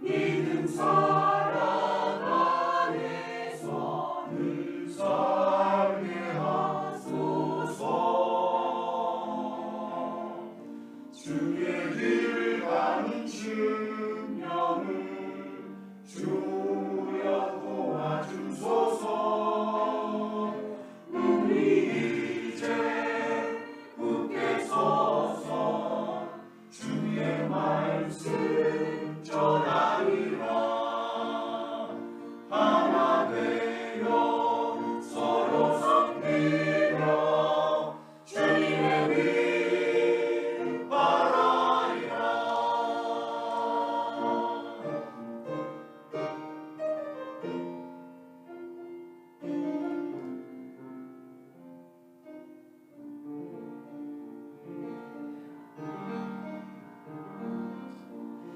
믿음 사랑 안에서 늘 살.